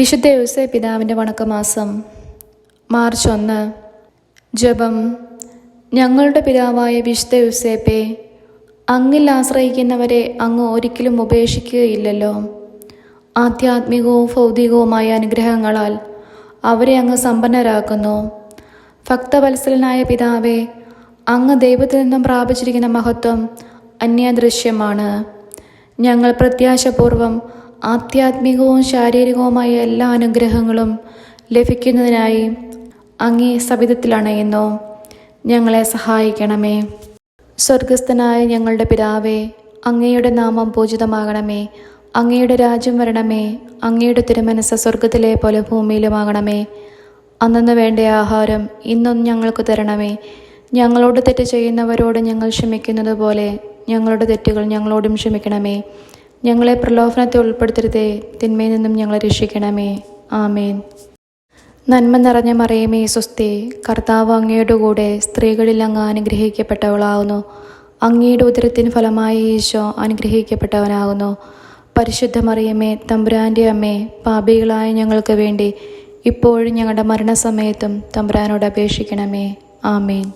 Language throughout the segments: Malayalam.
വിശുദ്ധ യോസെ പിതാവിന്റെ വണക്കമാസം മാർച്ച് ഒന്ന്. ജപം. ഞങ്ങളുടെ പിതാവായ വിശുദ്ധ യുസേപ്പെ അങ്ങിൽ ആശ്രയിക്കുന്നവരെ അങ്ങ് ഒരിക്കലും ഉപേക്ഷിക്കുകയില്ലല്ലോ. ആധ്യാത്മികവും ഭൗതികവുമായ അനുഗ്രഹങ്ങളാൽ അവരെ അങ്ങ് സമ്പന്നരാക്കുന്നു. ഭക്തവത്സലനായ പിതാവെ അങ്ങ് ദൈവത്തിൽ നിന്നും പ്രാപിച്ചിരിക്കുന്ന മഹത്വം അന്യദൃശ്യമാണ്. ഞങ്ങൾ പ്രത്യാശപൂർവം ആധ്യാത്മികവും ശാരീരികവുമായ എല്ലാ അനുഗ്രഹങ്ങളും ലഭിക്കുന്നതിനായി അങ്ങേ സവിധത്തിലണയുന്നു ഞങ്ങളെ സഹായിക്കണമേ. സ്വർഗസ്ഥനായ ഞങ്ങളുടെ പിതാവേ അങ്ങയുടെ നാമം പൂജിതമാകണമേ. അങ്ങയുടെ രാജ്യം വരണമേ. അങ്ങയുടെ തിരുമനസ് സ്വർഗത്തിലെ പോലെ ഭൂമിയിലുമാകണമേ. അന്നു വേണ്ട ആഹാരം ഇന്നും ഞങ്ങൾക്ക് തരണമേ. ഞങ്ങളോട് തെറ്റ് ചെയ്യുന്നവരോട് ഞങ്ങൾ ക്ഷമിക്കുന്നത് പോലെ ഞങ്ങളുടെ തെറ്റുകൾ ഞങ്ങളോടും ക്ഷമിക്കണമേ. ഞങ്ങളെ പ്രലോഭനത്തെ ഉൾപ്പെടുത്തരുതേ. തിന്മയിൽ നിന്നും ഞങ്ങളെ രക്ഷിക്കണമേ. ആമേൻ. നന്മ നിറഞ്ഞ മറിയമേ സ്വസ്തി കർത്താവ് അങ്ങയുടെ കൂടെ സ്ത്രീകളിൽ അങ്ങ് അനുഗ്രഹിക്കപ്പെട്ടവളാകുന്നു അങ്ങയുടെ ഉദരത്തിന് ഫലമായി ഈശോ അനുഗ്രഹിക്കപ്പെട്ടവനാകുന്നു പരിശുദ്ധ മറിയമേ തമ്പുരാന്റെ അമ്മേ പാപികളായ ഞങ്ങൾക്ക് വേണ്ടി ഇപ്പോഴും ഞങ്ങളുടെ മരണസമയത്തും തമ്പുരാനോട് അപേക്ഷിക്കണമേ. ആമേൻ.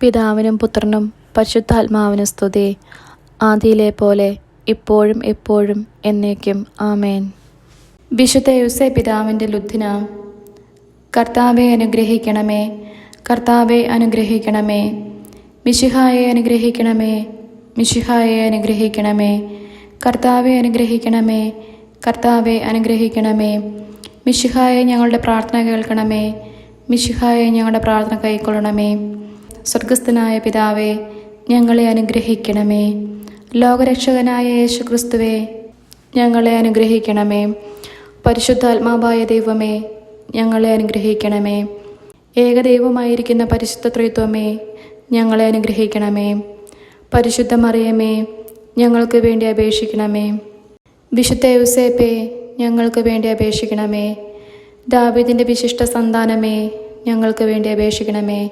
പിതാവിനും പുത്രനും പരിശുദ്ധാത്മാവിനും സ്തുതി. ആദിയിലെ പോലെ ഇപ്പോഴും എപ്പോഴും എന്നേക്കും. ആമേൻ. വിശുദ്ധ യുസെ പിതാവിന്റെ ലുദ്ധിന കർത്താവെ അനുഗ്രഹിക്കണമേ കർത്താവെ അനുഗ്രഹിക്കണമേ മിശിഹായെ അനുഗ്രഹിക്കണമേ മിശിഹായെ അനുഗ്രഹിക്കണമേ കർത്താവെ അനുഗ്രഹിക്കണമേ കർത്താവെ അനുഗ്രഹിക്കണമേ മിശിഹായെ ഞങ്ങളുടെ പ്രാർത്ഥന കേൾക്കണമേ മിശിഹായെ ഞങ്ങളുടെ പ്രാർത്ഥന കൈക്കൊള്ളണമേ. സ്വർഗസ്ഥനായ പിതാവെ ഞങ്ങളെ അനുഗ്രഹിക്കണമേ. ലോകരക്ഷകനായ യേശു ക്രിസ്തുവെ ഞങ്ങളെ അനുഗ്രഹിക്കണമേ. പരിശുദ്ധാത്മാവായ ദൈവമേ ഞങ്ങളെ അനുഗ്രഹിക്കണമേ. ഏകദൈവമായിരിക്കുന്ന പരിശുദ്ധ ത്രിത്വമേ ഞങ്ങളെ അനുഗ്രഹിക്കണമേ. പരിശുദ്ധ മറിയമേ ഞങ്ങൾക്ക് വേണ്ടി അപേക്ഷിക്കണമേ. വിശുദ്ധ യുസേപ്പേ ഞങ്ങൾക്ക് വേണ്ടി അപേക്ഷിക്കണമേ. ദാവീദിന്റെ വിശിഷ്ട സന്താനമേ ഞങ്ങൾക്ക് വേണ്ടി അപേക്ഷിക്കണമേ.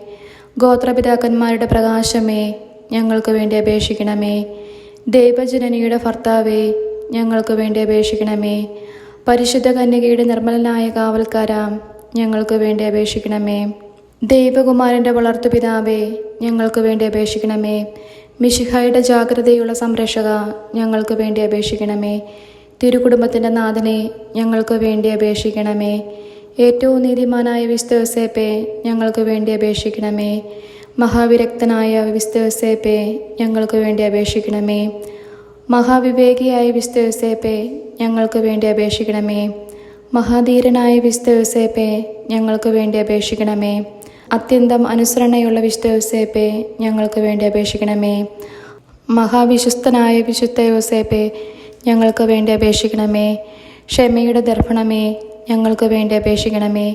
ഗോത്രപിതാക്കന്മാരുടെ പ്രകാശമേ ഞങ്ങൾക്ക് വേണ്ടി അപേക്ഷിക്കണമേ. ദൈവജനനിയുടെ ഭർത്താവേ ഞങ്ങൾക്ക് വേണ്ടി അപേക്ഷിക്കണമേ. പരിശുദ്ധ കന്യകയുടെ നിർമ്മലനായ കാവൽക്കാരാം ഞങ്ങൾക്ക് വേണ്ടി അപേക്ഷിക്കണമേ. ദൈവകുമാരന്റെ വളർത്തുപിതാവേ ഞങ്ങൾക്ക് വേണ്ടി അപേക്ഷിക്കണമേ. മിഷിഹായുടെ ജാഗ്രതയുള്ള സംരക്ഷക ഞങ്ങൾക്ക് വേണ്ടി അപേക്ഷിക്കണമേ. തിരുകുടുംബത്തിന്റെ നാഥനെ ഞങ്ങൾക്ക് വേണ്ടി അപേക്ഷിക്കണമേ. ഏറ്റവും നീതിമാനായ വിസ്തവസേപ്പെ ഞങ്ങൾക്ക് വേണ്ടി അപേക്ഷിക്കണമേ. മഹാവിരക്തനായ വിസ്തവസേപ്പെ ഞങ്ങൾക്ക് വേണ്ടി അപേക്ഷിക്കണമേ. മഹാവിവേകിയായ വിസ്തവസേപ്പെ ഞങ്ങൾക്ക് വേണ്ടി അപേക്ഷിക്കണമേ. മഹാധീരനായ വിസ്തവസേപ്പെ ഞങ്ങൾക്ക് വേണ്ടി അപേക്ഷിക്കണമേ. അത്യന്തം അനുസരണയുള്ള വിശുദ്ധയോസേപ്പെ ഞങ്ങൾക്ക് വേണ്ടി അപേക്ഷിക്കണമേ. മഹാവിശ്വസ്തനായ വിശുദ്ധ യോസേപ്പെ ഞങ്ങൾക്ക് വേണ്ടി അപേക്ഷിക്കണമേ. ക്ഷമയുടെ ദർപ്പണമേ ഞങ്ങൾക്ക് വേണ്ടി അപേക്ഷിക്കണമേ.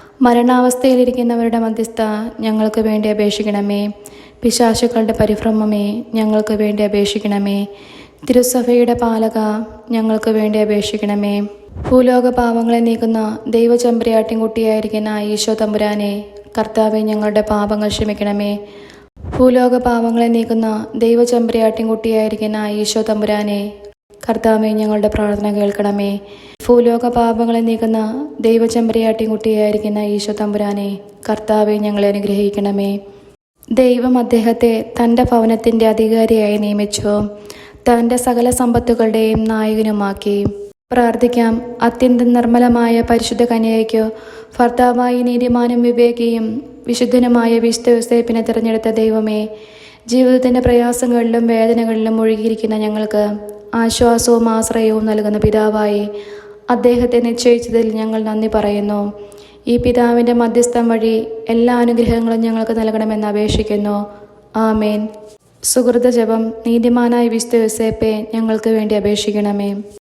മരണാവസ്ഥയിലിരിക്കുന്നവരുടെ മധ്യസ്ഥ ഞങ്ങൾക്ക് വേണ്ടി അപേക്ഷിക്കണമേ. പിശാശുക്കളുടെ പരിഭ്രമമേ ഞങ്ങൾക്ക് വേണ്ടി അപേക്ഷിക്കണമേ. തിരുസഭയുടെ പാലക ഞങ്ങൾക്ക് വേണ്ടി അപേക്ഷിക്കണമേ. ഭൂലോക പാവങ്ങളെ നീക്കുന്ന ദൈവചമ്പരിയാട്ടിൻകുട്ടിയായിരിക്കുന്ന ഈശോ തമ്പുരാനെ കർത്താവെ ഞങ്ങളുടെ പാപങ്ങൾ ക്ഷമിക്കണമേ. ഭൂലോക പാവങ്ങളെ നീക്കുന്ന ദൈവചമ്പരിയാട്ടിൻകുട്ടിയായിരിക്കുന്ന ഈശോ തമ്പുരാനെ കർത്താവെ ഞങ്ങളുടെ പ്രാർത്ഥന കേൾക്കണമേ. ഭൂലോക പാപങ്ങളെ നീക്കുന്ന ദൈവചമ്പരിയാട്ടിൻകുട്ടിയായിരിക്കുന്ന ഈശോ തമ്പുരാനെ കർത്താവെ ഞങ്ങളെ അനുഗ്രഹിക്കണമേ. ദൈവം അദ്ദേഹത്തെ തന്റെ ഭവനത്തിന്റെ അധികാരിയായി നിയമിച്ചു. തന്റെ സകല സമ്പത്തുകളുടെയും നായകനുമാക്കി. പ്രാർത്ഥിക്കാം അത്യന്തം നിർമ്മലമായ പരിശുദ്ധ കന്യകയ്ക്കോ ഭർത്താവായി നീതിമാനും വിവേകിയും വിശുദ്ധനുമായ വിശുദ്ധ യോസേപ്പിനെ തിരഞ്ഞെടുത്ത ദൈവമേ ജീവിതത്തിന്റെ പ്രയാസങ്ങളിലും വേദനകളിലും ഒഴുകിയിരിക്കുന്ന ഞങ്ങൾക്ക് ആശ്വാസവും ആശ്രയവും നൽകുന്ന പിതാവായി അദ്ദേഹത്തെ നിശ്ചയിച്ചതിൽ ഞങ്ങൾ നന്ദി പറയുന്നു. ഈ പിതാവിന്റെ മധ്യസ്ഥം വഴി എല്ലാ അനുഗ്രഹങ്ങളും ഞങ്ങൾക്ക് നൽകണമെന്ന് അപേക്ഷിക്കുന്നു. ആമേൻ. സുഹൃത ജപം നീതിമാനായ യോസേപ്പെ ഞങ്ങൾക്ക് വേണ്ടി അപേക്ഷിക്കണമേ.